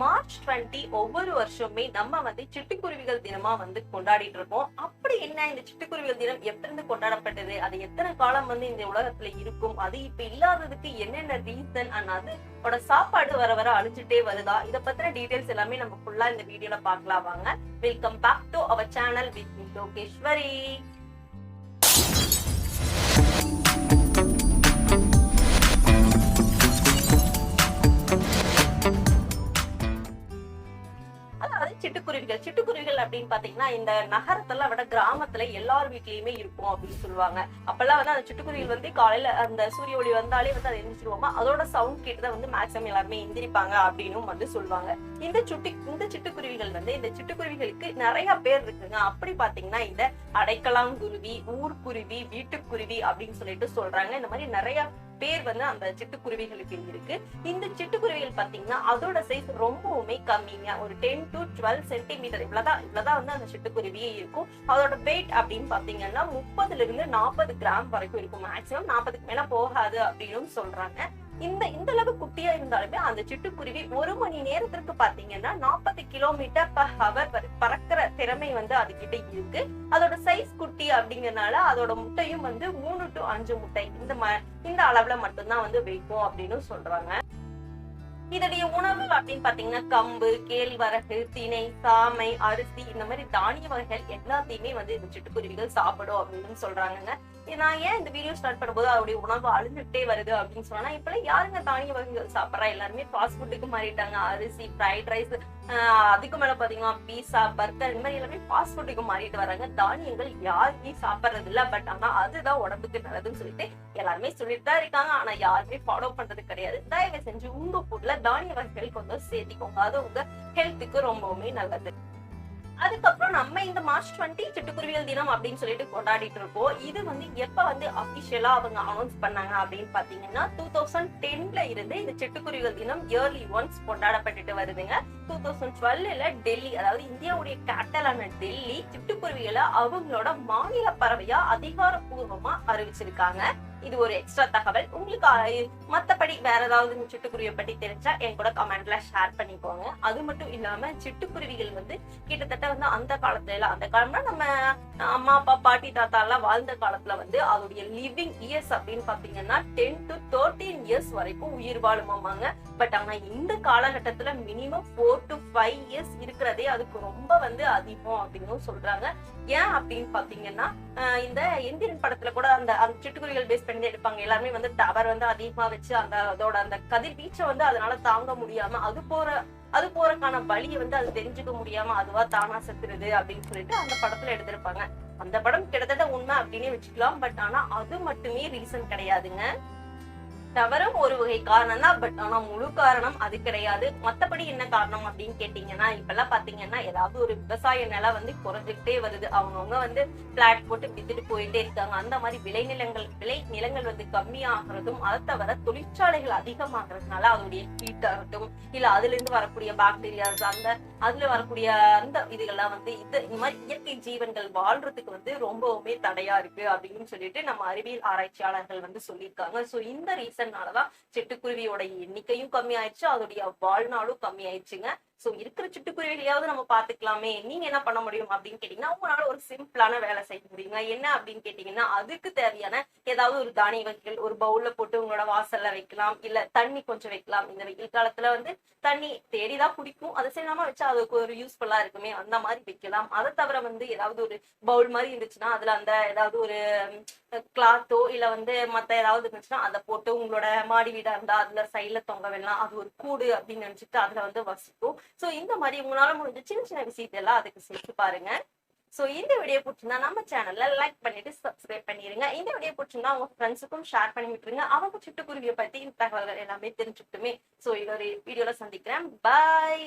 March twenty ஒவ்வொரு வருஷமே நம்ம வந்து சிட்டுக்குருவிகள் தினமா வந்து கொண்டாடிட்டு இருக்கோம். அப்படி என்ன இந்த சிட்டுக்குருவிகள் தினம் எப்பிருந்து கொண்டாடப்பட்டது? அது எத்தனை காலம் வந்து இந்த உலகத்துல இருக்கும்? அது இப்ப இல்லாததுக்கு என்னென்ன ரீசன் அண்ட் அதோட சாப்பாடு வர வர அழிஞ்சுட்டே வருதா? இதை பத்தின டீடைல்ஸ் எல்லாமே நம்ம ஃபுல்லா இந்த வீடியோல பார்க்கலாம் வாங்க. Welcome back to our channel with Logeshwari. சிட்டுக்குருவிகள் சிட்டுக்குருவிகள் அப்படின்னு பாத்தீங்கன்னா இந்த நகரத்துல விட கிராமத்துல எல்லார் வீட்லயுமே இருக்கும் அப்படின்னு சொல்லுவாங்க. அப்பெல்லாம் வந்து அந்த சிட்டுக்குருவிகள் வந்து காலையில அந்த சூரிய ஒளி வந்தாலே வந்து அதை எந்திரிச்சிருவாங்க அதோட சவுண்ட் கேட்டுதான் வந்து மேக்ஸிமம் எல்லாருமே எந்திரிப்பாங்க அப்படின்னும் வந்து சொல்லுவாங்க. இந்த சுட்டி இந்த சிட்டுக்குருவிகள் வந்து இந்த சிட்டுக்குருவிகளுக்கு நிறைய பேர் இருக்குங்க. அப்படி பாத்தீங்கன்னா இந்த அடைக்கலாங்குருவி ஊர்க்குருவி வீட்டுக்குருவி அப்படின்னு சொல்லிட்டு சொல்றாங்க. இந்த மாதிரி நிறைய பேர் வந்து அந்த சிட்டுக்குருவிகளுக்கு இருக்கு. இந்த சிட்டுக்குருவிகள் பாத்தீங்கன்னா அதோட சைஸ் ரொம்பவுமே கம்மிங்க. ஒரு டென் டு டுவெல் சென்டிமீட்டர் இவ்வளவுதான் இவ்வளவுதான் வந்து அந்த சிட்டுக்குருவியே இருக்கும். அதோட வெயிட் அப்படின்னு பாத்தீங்கன்னா முப்பதுல இருந்து நாற்பது கிராம் வரைக்கும் இருக்கும். மேக்சிமம் நாற்பதுக்கு மேல போகாது அப்படின்னு சொல்றாங்க. இந்த இந்த அளவு குட்டியா இருந்தாலுமே அந்த சிட்டுக்குருவி ஒரு மணி நேரத்திற்கு பாத்தீங்கன்னா நாற்பது கிலோமீட்டர் பர் ஹவர் பறக்கிற திறமை வந்து அதுகிட்ட இருக்கு. அதோட சைஸ் குட்டி அப்படிங்கறனால அதோட முட்டையும் வந்து மூணு டு அஞ்சு முட்டை இந்த ம- இந்த அளவுல மட்டும்தான் வந்து வைக்கும் அப்படின்னு சொல்றாங்க. இதனுடைய உணவு அப்படின்னு பாத்தீங்கன்னா கம்பு கேழ்வரகு திணை சாமை அரிசி இந்த மாதிரி தானிய வகைகள் எல்லாத்தையுமே வந்து இந்த சிட்டுக்குருவிகள் சாப்பிடும் அப்படின்னு சொல்றாங்கங்க. நான் ஏன் இந்த வீடியோ ஸ்டார்ட் பண்ணும்போது அவருடைய உணவு அழிஞ்சுட்டே வருது அப்படின்னு சொன்னா இப்ப யாருங்க தானிய வகைகள் சாப்பிட்றா? எல்லாருமே ஃபாஸ்ட் ஃபுட்டுக்கு மாறிட்டாங்க. அரிசி ஃப்ரைட் ரைஸ் அதுக்கு மேல பாத்தீங்கன்னா பீஸா பர்கர் இந்த மாதிரி எல்லாமே ஃபாஸ்ட் ஃபுட்டுக்கு மாறிட்டு வராங்க. தானியங்கள் யாருமே சாப்பிடுறது இல்ல பட் ஆனா அதுதான் உடம்புக்கு நல்லதுன்னு சொல்லிட்டு எல்லாருமே சொல்லிட்டு தான் இருக்காங்க. ஆனா யாருமே ஃபாலோ பண்றது கிடையாது. தயவு செஞ்சு உங்க ஃபுட்ல தானிய வகைகள் கொஞ்சம் சேர்த்திக்கோங்க. அது உங்க ஹெல்த்துக்கு ரொம்பவுமே நல்லது. அதுக்கப்புறம் நம்ம இந்த மார்ச் டுவெண்ட்டி சிட்டுக்குருவியல் தினம் அப்படின்னு சொல்லிட்டு கொண்டாடிட்டு இருக்கோம். இது வந்து எப்ப வந்து அபிஷியலா அவங்க அனௌன்ஸ் பண்ணாங்க அப்படின்னு பாத்தீங்கன்னா டூ தௌசண்ட் டென்ல இருந்து இந்த சிட்டுக்குருவியல் தினம் இயர்லி ஒன்ஸ் கொண்டாடப்பட்டுட்டு வருதுங்க. டூ தௌசண்ட் டுவெல்ல டெல்லி அதாவது இந்தியாவுடைய கேட்டலான டெல்லி சிட்டுக்குருவிகளை அவங்களோட மாநில பறவையா அதிகாரப்பூர்வமா அறிவிச்சிருக்காங்க. இது ஒரு எக்ஸ்ட்ரா தகவல். உங்களுக்கு மற்றபடி மத்தபடி வேற ஏதாவது சிட்டுக்குருவியை பத்தி தெரிஞ்சா என் கூட கமெண்ட்ல ஷேர் பண்ணிக்கோங்க. அது மட்டும் இல்லாம சிட்டுக்குருவிகள் வந்து கிட்டத்தட்ட வந்து அந்த காலத்துல எல்லாம் அந்த காலம்னா நம்ம அம்மா அப்பா பாட்டி தாத்தா எல்லாம் வாழ்ந்த காலத்துல வந்து அதோடைய லிவிங் இயர்ஸ் அப்படின்னு பாத்தீங்கன்னா டென் டு தேர்ட்டீன் இயர்ஸ் வரைக்கும் உயிர் வாழுமாமாங்க. பட் ஆனா இந்த காலகட்டத்துல minimum four to five years இருக்கிறதே அதுக்கு ரொம்ப வந்து அதிகம் அப்படின்னு சொல்றாங்க. ஏன் அப்படின்னு பாத்தீங்கன்னா இந்த எந்திரன் படத்துல கூட அந்த அந்த சிட்டுக்குருவிகள் பேஸ் பண்ணி எடுப்பாங்க. எல்லாருமே வந்து டவர் வந்து அதிகமா வச்சு அந்த அதோட அந்த கதிர்வீச்சை வந்து அதனால தாங்க முடியாம அது போற அது போறதுக்கான வழியை வந்து அது தெரிஞ்சுக்க முடியாம அதுவா தானா செத்துருது அப்படின்னு சொல்லிட்டு அந்த படத்துல எடுத்திருப்பாங்க. அந்த படம் கிட்டத்தட்ட உண்மை அப்படின்னே வச்சுக்கலாம். பட் ஆனா அது மட்டுமே ரீசன் கிடையாதுங்க. தவறும் ஒரு வகை காரணம் தான். பட் ஆனா முழு காரணம் அது கிடையாது. மத்தபடி என்ன காரணம் அப்படின்னு கேட்டீங்கன்னா இப்பெல்லாம் பாத்தீங்கன்னா ஏதாவது ஒரு விவசாய நிலம் வந்து குறைஞ்சுக்கிட்டே வருது. அவங்கவுங்க வந்து பிளாட் போட்டு வித்துட்டு போயிட்டே இருக்காங்க. அந்த மாதிரி விளைநிலங்கள் விளை நிலங்கள் வந்து கம்மியாகிறதும் அதை தவிர தொழிற்சாலைகள் அதிகமாகிறதுனால அதோடைய ஹீட் ஆகட்டும் இல்ல அதுல இருந்து வரக்கூடிய பாக்டீரியாஸ் அந்த அதுல வரக்கூடிய அந்த இதுகள்லாம் வந்து இது இந்த மாதிரி இயற்கை ஜீவன்கள் வாழ்றதுக்கு வந்து ரொம்பவுமே தடையா இருக்கு அப்படின்னு சொல்லிட்டு நம்ம அறிவியல் ஆராய்ச்சியாளர்கள் வந்து சொல்லியிருக்காங்க. சோ இந்த ரீசன்னாலதான் சிட்டுக்குருவியோட எண்ணிக்கையும் கம்மி ஆயிடுச்சு அதோடைய வாழ்நாளும் கம்மி ஆயிடுச்சுங்க சோ இருக்கிற சிட்டுக்குருவிகளையாவது நம்ம பாத்துக்கலாமே நீங்க என்ன பண்ண முடியும் அப்படின்னு கேட்டீங்கன்னா உங்களால ஒரு சிம்பிளான வேலை செய்ய முடியுங்க. என்ன அப்படின்னு கேட்டீங்கன்னா அதுக்கு தேவையான ஏதாவது ஒரு தானிய வகைகள் ஒரு பவுல்ல போட்டு உங்களோட வாசல்ல வைக்கலாம். இல்ல தண்ணி கொஞ்சம் வைக்கலாம். இந்த வெயில் காலத்துல வந்து தண்ணி தேடிதான் குடிக்கும். அதை செய்யாம வச்சா அதுக்கு ஒரு யூஸ்ஃபுல்லா இருக்குமே. அந்த மாதிரி வைக்கலாம். அதை தவிர வந்து ஏதாவது ஒரு பவுல் மாதிரி இருந்துச்சுன்னா அதுல அந்த ஏதாவது ஒரு கிளாத்தோ இல்ல வந்து மத்த ஏதாவது இருந்துச்சுன்னா அதை போட்டு உங்களோட மாடி வீடா இருந்தா அதுல சைட்ல தொங்க விடலாம் அது ஒரு கூடு அப்படின்னு நினைச்சிட்டு அதுல வந்து வசிக்கும். சோ இந்த மாதிரி உங்களால முடிஞ்ச சின்ன சின்ன விஷயத்தெல்லாம் அதுக்கு சேர்த்து பாருங்க. சோ இந்த வீடியோ பிடிச்சிருந்தா நம்ம சேனல்ல லைக் பண்ணிட்டு சப்ஸ்கிரைப் பண்ணிருங்க. இந்த வீடியோ பிடிச்சிருந்தா உங்க ஃப்ரெண்ட்ஸுக்கும் ஷேர் பண்ணி விட்டுருங்க. அவங்க சிட்டுக்குருவியை பத்தி இந்த தகவல்கள் எல்லாமே தெரிஞ்சுக்கிட்டுமே. சோ இது ஒரு வீடியோல சந்திக்கிறேன். பாய்